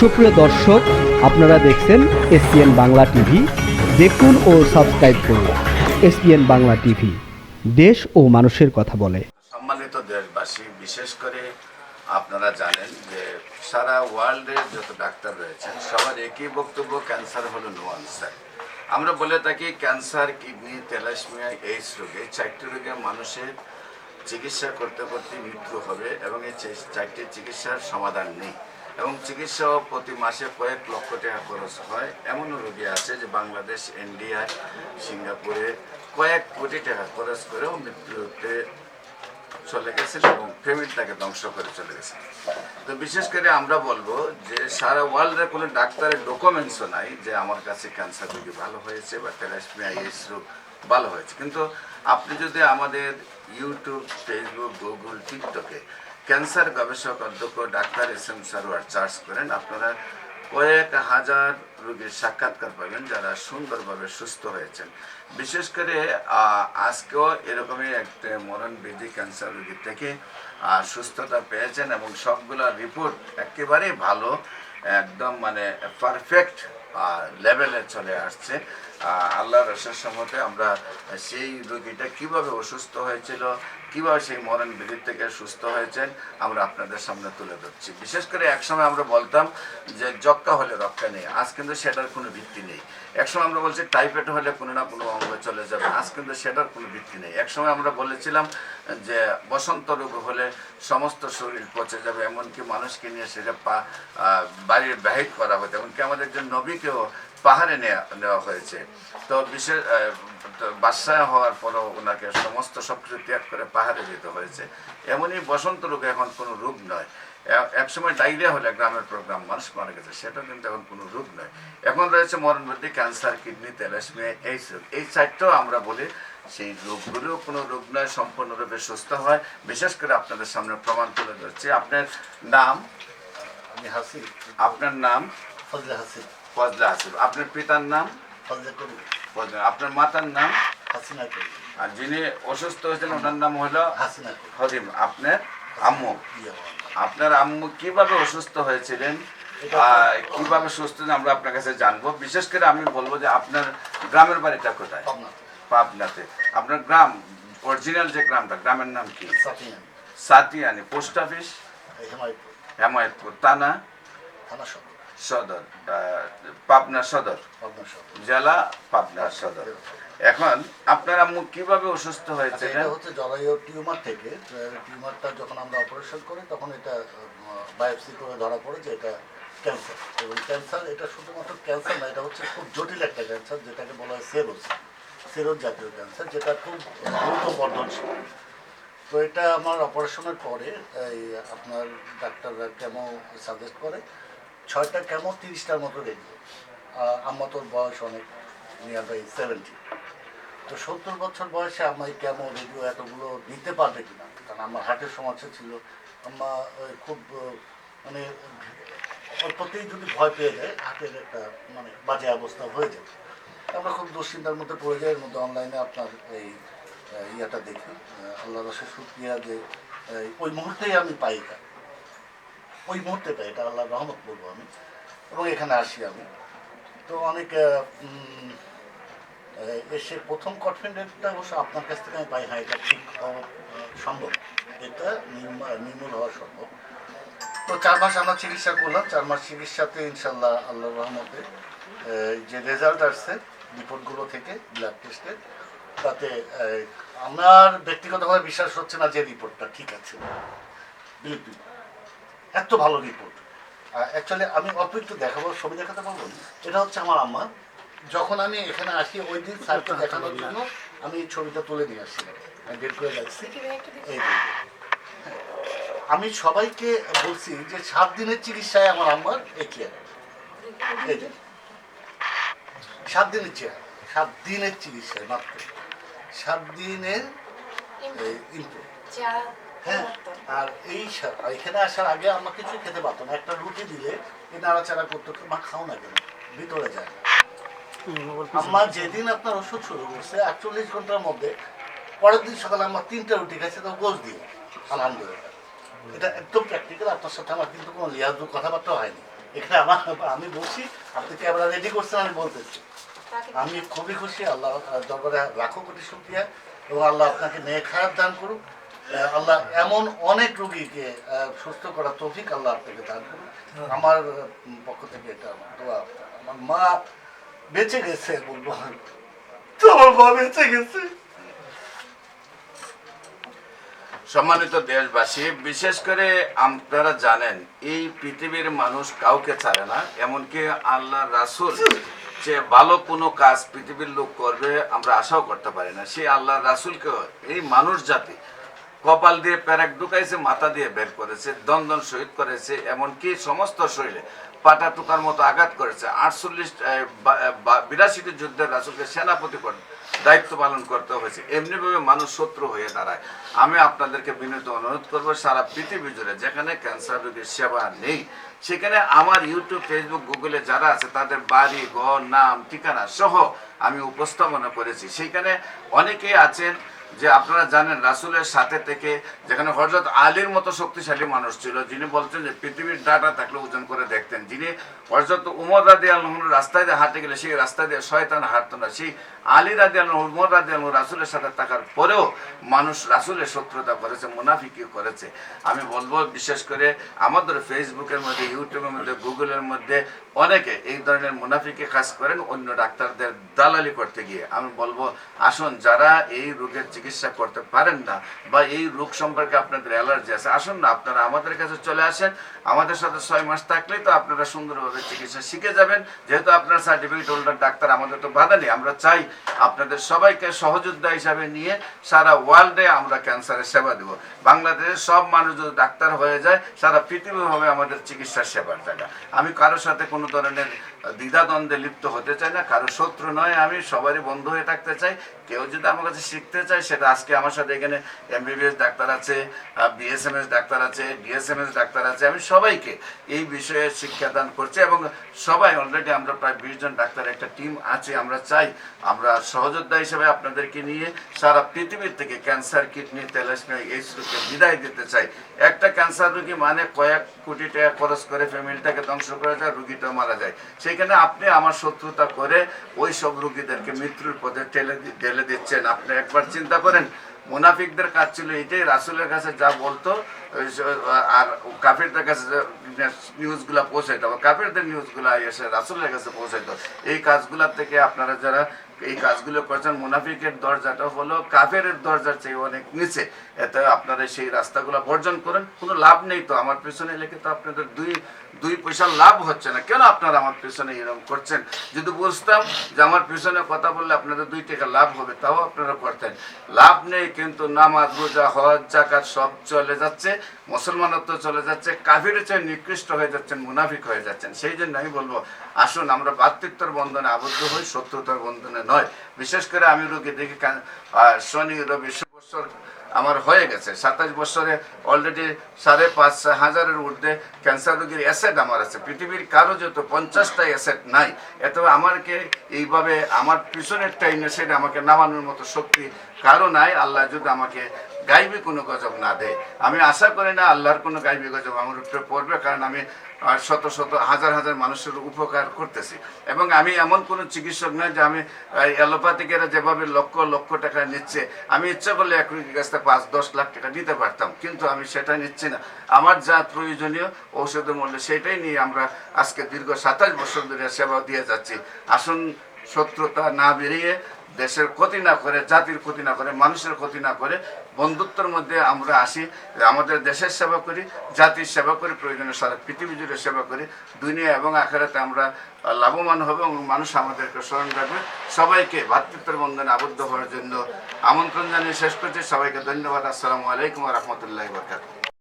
সুপ্রিয় দর্শক, আপনারা দেখছেন এসপিএন বাংলা টিভি। দেখুন ও সাবস্ক্রাইব করুন এসপিএন বাংলা টিভি। দেশ ও মানুষের কথা বলে। সম্মানিত দেশবাসী, বিশেষ করে আপনারা জানেন যে সারা ওয়ার্ল্ডের যত ডাক্তার রয়েছেন, সবার একই বক্তব্য, ক্যান্সার হলো নো আনসার আমরা বলে থাকি, ক্যান্সার, কিডনি তেলাসমিয়া এইডস রোগে চারটি রোগে মানুষের চিকিৎসা করতে করতে মৃত্যু হবে এবং এই চারটি চিকিৎসার সমাধান নেই। এবং চিকিৎসাও প্রতি মাসে কয়েক লক্ষ টাকা খরচ হয়। এমনও রোগী আছে যে বাংলাদেশ, ইন্ডিয়া, সিঙ্গাপুরে কয়েক কোটি টাকা খরচ করেও মৃত্যুতে চলে গেছেন এবং ফ্যামিলি তাকে ধ্বংস করে চলে গেছে তো বিশেষ করে আমরা বলব যে সারা ওয়ার্ল্ডে কোনো ডাক্তারের ডকুমেন্টসও নাই যে আমার কাছে ক্যান্সার রোগী ভালো হয়েছে বা তেলাসমিয়া এইডস রোগ ভালো হয়েছে। কিন্তু আপনি যদি আমাদের ইউটিউব, ফেসবুক, গুগল, টিকটকে ক্যান্সার গবেষক অধ্যক্ষ doctor S M Sarwar charge করেন। আপনারা কয়েক হাজার রোগীর সাক্ষাৎকার পাবেন যারা সুন্দরভাবে সুস্থ হয়েছেন। বিশেষ করে আজকেও এরকমই একটা মরণ ক্যান্সার রোগী থেকে সুস্থতা পেয়েছেন এবং সবগুলা রিপোর্ট একেবারেই ভালো একদম মানে পারফেক্ট লেভেলে চলে আসছে। আহ, আল্লাহর রসের সম্মতে আমরা সেই রোগীটা কীভাবে অসুস্থ হয়েছিল কীভাবে সেই মরণ বিধি থেকে সুস্থ হয়েছেন, আমরা আপনাদের সামনে তুলে ধরছি। বিশেষ করে একসময় আমরা বলতাম যে যক্কা হলে রক্ষা নেই, আজ কিন্তু সেটার কোনো ভিত্তি নেই। একসময় আমরা বলছি টাইফয়েড হলে কোনো না কোনো অঙ্গ চলে যাবে, আজ কিন্তু সেটার কোনো ভিত্তি নেই। একসময় আমরা বলেছিলাম যে বসন্ত রোগ হলে সমস্ত শরীর পচে যাবে, এমনকি মানুষকে নিয়ে সেটা পা বাড়ির বাহির করা হতো এমনকি আমাদের যে নবীকেও পাহাড়ে নেওয়া নেওয়া হয়েছে। তো বিশেষ বাসায় হওয়ার পরও ওনাকে সমস্ত সব কিছু ত্যাগ করে পাহাড়ে যেতে হয়েছে। এমনই বসন্ত রোগ এখন কোনো রোগ নয়। একসময় ডায়রিয়া হলে গ্রামের প্রোগ্রাম মানুষ মারা গেছে সেটা কিন্তু এখন কোনো রোগ নয়। এখন রয়েছে মরণবর্তী ক্যান্সার কিডনি তেলাসমিয়া এই রোগ। এই চারটাও আমরা বলি সেই রোগগুলো কোনো রোগ নয় সম্পূর্ণরূপে সুস্থ হয়। বিশেষ করে আপনাদের সামনে প্রমাণ তুলে ধরছি। আপনার নাম? আমি হাসি আপনার নাম? ফজলে হাসি ফজলা হাসিব আপনার পিতার নাম? ফজলা আপনার মাতার নাম? হাসিনা আর যিনি অসুস্থ হয়েছেন ওনার নাম হলো হাসিনা হরিম আপনার আম্মু? আপনার আম্মু কীভাবে অসুস্থ হয়েছিলেন? কীভাবে সুস্থ আমরা আপনার কাছে জানব। বিশেষ করে আমি বলব যে আপনার গ্রামের বাড়িটা কোথায়? পাবনাতে। আপনার গ্রাম অরিজিনাল যে গ্রামটা গ্রামের নাম কি? সাতিয়ানি। Post office? হেমায়তপুর। হেমায়তপুর। থানা? থানা সদর। সদর পাবনা সদর। জেলা পাবনা সদর। এখন আপনার আম্মু কীভাবে অসুস্থ হয়েছে এটা হচ্ছে জরায়ু টিউমার থেকে টিউমারটা যখন আমরা অপারেশন করি তখন এটা বায়োপসি করে ধরা পড়ে যে এটা ক্যান্সার। এবং ক্যান্সার এটা শুধুমাত্র ক্যান্সার না এটা হচ্ছে খুব জটিল একটা ক্যান্সার যেটাকে বলা হয় সেরোস সেরোস জাতীয় ক্যান্সার যেটা খুব দ্রুত বর্ধনশীল। তো এটা আমার অপারেশনের পরে এই আপনার ডাক্তাররা কেমো সাজেস্ট করে ছয়টা কেমন তিরিশটার মতো রেডিও আম্মা তোর বয়স অনেক নিয়ার বাই সেভেন্টি তো সত্তর বছর বয়সে আমার এই কেমো রেডিও এতগুলো নিতে পারবে কিনা? কারণ আমার হার্টের সমস্যা ছিল। আম্মা খুব মানে অল্পতেই যদি ভয় পেয়ে যায় হার্টের একটা মানে বাজে অবস্থা হয়ে যাবে আমরা খুব দুশ্চিন্তার মধ্যে পড়ে যাই, এর মধ্যে অনলাইনে আপনার এই ইয়েটা দেখি। আল্লাহ রসের শুক্রিয়া যে ওই মুহূর্তেই আমি পাই ওই মুহূর্তে পাই এটা আল্লাহ রহমত বলব আমি। এবং এখানে আসি আমি। তো অনেক এসে প্রথম কনফিডেন্টটা অবশ্য আপনার কাছ থেকে আমি পাই। হ্যাঁ এটা ঠিক হওয়া সম্ভব। এটা নির্মূল- হওয়া সম্ভব। তো চার মাস আমরা চিকিৎসা করলাম। চার মাস চিকিৎসাতে ইনশাল্লাহ আল্লাহ রহমতে যে রেজাল্ট আসছে রিপোর্টগুলো থেকে ব্লাড টেস্টের তাতে আমার ব্যক্তিগতভাবে বিশ্বাস হচ্ছে না যে রিপোর্টটা ঠিক আছে। Me. এত ভালো রিপোর্ট অ্যাকচুয়ালি আমি অল্প একটু দেখাবো ছবি দেখাতে পারব এটা হচ্ছে আমার আম্মা। যখন আমি এখানে আসি ওই দিন স্যারকে দেখানোর জন্য আমি এই ছবিটা তুলে নিয়ে আসছি আমি বের করে এই হ্যাঁ। আমি সবাইকে বলছি যে সাত দিনের চিকিৎসায় আমার আম্মার এই চেয়ার এই সাত দিনের চেয়ার সাত দিনের চিকিৎসায় মাত্র। সাত দিনের ইনপুট হ্যাঁ আর এই এখানে আসার আগে আমার কিছু খেতে পারতো না। একটা রুটি দিলে এই নাড়াচাড়া করতো মা খাও না কেন? ভিতরে যায় আমার যেদিন আপনার ওষুধ শুরু করছে আটচল্লিশ ঘণ্টার মধ্যে পরের দিন সকালে আমার তিনটা রুটি খাইছে তো গোস দিয়ে। আলহামদুলিল্লাহ। এটা একদম প্র্যাকটিক্যাল আপনার সাথে আমার কিন্তু কোনো লিয়াজু কথাবার্তা হয়নি। এখানে আমার আমি বলছি আপনি ক্যামেরা রেডি করছেন আমি বলতেছি। আমি খুবই খুশি আল্লাহ দরবারে লাখো কোটি শুক্রিয়া এবং আল্লাহ আপনাকে নেক খারাপ দান করুক। আল্লাহ এমন অনেক রোগীকে সুস্থ করার তৌফিক আল্লাহ আপনাকে দান করুক আমার পক্ষ থেকে এটা দোয়া আমার মা বেঁচে গেছে বলব আমার মা বেঁচে গেছে। সম্মানিত দেশবাসী বিশেষ করে আপনারা জানেন এই পৃথিবীর মানুষ কাউকে ছাড়ে না এমনকি আল্লাহ রাসুল যে ভালো কোনো কাজ পৃথিবীর লোক করবে আমরা আশাও করতে পারি না। সেই আল্লাহ রাসুলকে এই মানুষ জাতি কপাল দিয়ে প্যারাক ঢুকাইছে, মাথা দিয়ে বের করেছে, দন্দন শহীদ করেছে, এমনকি সমস্ত শরীরে পাটা টুকার মতো আঘাত করেছে। আটচল্লিশ বিরাশিটি যুদ্ধের রাসুলকে সেনাপতি করে দায়িত্ব পালন করতে হয়েছে। এমনিভাবে মানুষ শত্রু হয়ে দাঁড়ায়। আমি আপনাদেরকে বিনীত অনুরোধ করব, সারা পৃথিবী জুড়ে যেখানে ক্যান্সার রোগীর সেবা নেই, সেখানে আমার ইউটিউব ফেসবুক গুগলে যারা আছে, তাদের বাড়ি, ঘর, নাম, ঠিকানা সহ আমি উপস্থাপনা করেছি। সেখানে অনেকেই আছেন যে আপনারা জানেন, রাসুলের সাথে থেকে যেখানে হজরত আলীর মতো শক্তিশালী মানুষ ছিল, যিনি বলতেন যে পৃথিবীর ডাটা থাকলে ওজন করে দেখতেন। যিনি হজরত উমর রাদি আলম রাস্তায় দিয়ে হাঁটে গেলে, সেই রাস্তায় দিয়ে শয়তান হাঁটতো না, সেই আলী রাদি আলম উমর রাদি আলম রাসুলের সাথে থাকার পরেও মানুষ রাসুলের শত্রুতা করেছে, মুনাফিকি করেছে। আমি বলব বিশেষ করে আমাদের ফেসবুকের মধ্যে, ইউটিউবের মধ্যে, গুগলের মধ্যে অনেকে এই ধরনের মুনাফিকে কাজ করেন অন্য ডাক্তারদের দালালি করতে গিয়ে। আমি বলব, আসুন যারা এই রোগের চিকিৎসা করতে পারেন না বা এই রোগ সম্পর্কে আপনাদের অ্যালার্জি আছে, আসুন না, আপনারা আমাদের কাছে চলে আসেন। আমাদের সাথে ছয় মাস থাকলেই তো আপনারা সুন্দরভাবে চিকিৎসা শিখে যাবেন। যেহেতু আপনার সার্টিফিকেট হোল্ডার ডাক্তার, আমাদের তো বাধা নেই, আমরা চাই আপনাদের সবাইকে সহযোদ্ধা হিসাবে নিয়ে সারা ওয়ার্ল্ডে আমরা ক্যান্সারের সেবা দেব। বাংলাদেশের সব মানুষ যদি ডাক্তার হয়ে যায়, সারা পৃথিবী হবে আমাদের চিকিৎসার সেবার জায়গা। আমি কারোর সাথে কোনো ধরনের দ্বিধাদ্বন্দ্বে লিপ্ত হতে চাই না, কারও শত্রু নয়, আমি সবারই বন্ধু হয়ে থাকতে চাই। কেউ যদি আমার কাছে শিখতে চায় সেটা আজকে আমার সাথে এখানে এমবিবিএস ডাক্তার আছে বিএসএমএস ডাক্তার আছে ডিএসএমএস ডাক্তার আছে, আমি সবাইকে এই বিষয়ে শিক্ষাদান করছি এবং সবাই অলরেডি আমরা প্রায় বিশ জন ডাক্তার একটা টিম আছে, আমরা চাই আমরা সহযোদ্ধা হিসেবে আপনাদেরকে নিয়ে সারা পৃথিবীর থেকে ক্যান্সার কিডনি তেলাসমিয়া এই রোগকে বিদায় দিতে চাই। একটা ক্যান্সার রোগী মানে কয়েক কোটি টাকা খরচ করে ফ্যামিলিটাকে ধ্বংস করে যায় রুগীটা মারা যায়। সেখানে আপনি আমার শত্রুতা করে ওই সব রুগীদেরকে মৃত্যুর পথে ঠেলে ঠেলে দিচ্ছেন। আপনি একবার চিন্তা করেন। মুনাফিকদের কাজ ছিল এটাই রাসুলের কাছে যা বলতো আর কাফিরদের কাছে নিউজগুলো পৌঁছাইতো কাফিরদের নিউজগুলো এসে রাসুলের কাছে পৌঁছাইতো। এই কাজগুলোর থেকে আপনারা যারা এই কাজগুলো করছেন, মুনাফিকের দরজাটা হলো কাফের দরজার চেয়ে অনেক নিচে। এতে আপনারা সেই রাস্তাগুলো বর্জন করেন, কোনো লাভ নেই তো। আমার পেছনে লেগে তো আপনাদের দুই দুই পয়সা লাভ হচ্ছে না। কেন আপনারা আমার পেছনে এরকম করছেন? যদি বুঝতাম যে আমার পেছনে কথা বললে আপনাদের দুই টাকা লাভ হবে, তাও আপনারা করতেন। লাভ নেই কিন্তু নামাজ, রোজা, হজ জাকাত সব চলে যাচ্ছে। মুসলমানত্ব চলে যাচ্ছে। কাভির চেয়ে নিকৃষ্ট হয়ে যাচ্ছেন, মুনাফিক হয়ে যাচ্ছেন। সেই জন্য আমি বলব, আসুন আমরা ভাতৃত্বর বন্ধনে আবদ্ধ হই শত্রুতার বন্ধনে নয়। বিশেষ করে আমি রোগী দেখি শনি, রবি বছর আমার হয়ে গেছে। সাতাশ বছরে অলরেডি সাড়ে পাঁচ হাজারের ঊর্ধ্বে ক্যান্সার রোগীর অ্যাসেট আমার আছে। পৃথিবীর কারও যত পঞ্চাশটা অ্যাসেট নাই, এত আমাকে এইভাবে আমার পিছনের টাইমে সেটা আমাকে নামানোর মতো শক্তি কারও নাই। আল্লাহ যদি আমাকে গাইবি কোনো গজব না দেয়। আমি আশা করি না আল্লাহর কোনো গাইবি গজব আমার উপরে পড়বে, কারণ আমি আহ, শত শত হাজার হাজার মানুষের উপকার করতেছি। এবং আমি এমন কোনো চিকিৎসক নয় যে আমি অ্যালোপ্যাথিকেরা যেভাবে লক্ষ লক্ষ টাকা নিচ্ছে আমি ইচ্ছা করলে এক রোগীর কাছ থেকে পাঁচ দশ লাখ টাকা দিতে পারতাম কিন্তু আমি সেটা নিচ্ছি না। আমার যা প্রয়োজনীয় ঔষধের মূল্য সেটাই নিয়ে আমরা আজকে দীর্ঘ সাতাশ বছর ধরে সেবা দিয়ে যাচ্ছি। আসুন শত্রুতা না বেরিয়ে দেশের ক্ষতি না করে, জাতির ক্ষতি না করে, মানুষের ক্ষতি না করে, বন্ধুত্বের মধ্যে আমরা আসি, আমাদের দেশের সেবা করি, জাতির সেবা করি, প্রয়োজনে সারা পৃথিবী জুড়ে সেবা করি, দুনিয়া এবং আখেরাতে আমরা লাভবান হব এবং মানুষ আমাদেরকে স্মরণ রাখবে। সবাইকে ভাতৃত্বের বন্ধনে আবদ্ধ হওয়ার জন্য আমন্ত্রণ জানিয়ে শেষ করছি। সবাইকে ধন্যবাদ। আসসালামু আলাইকুম রহমতুল্লাহ বরকাত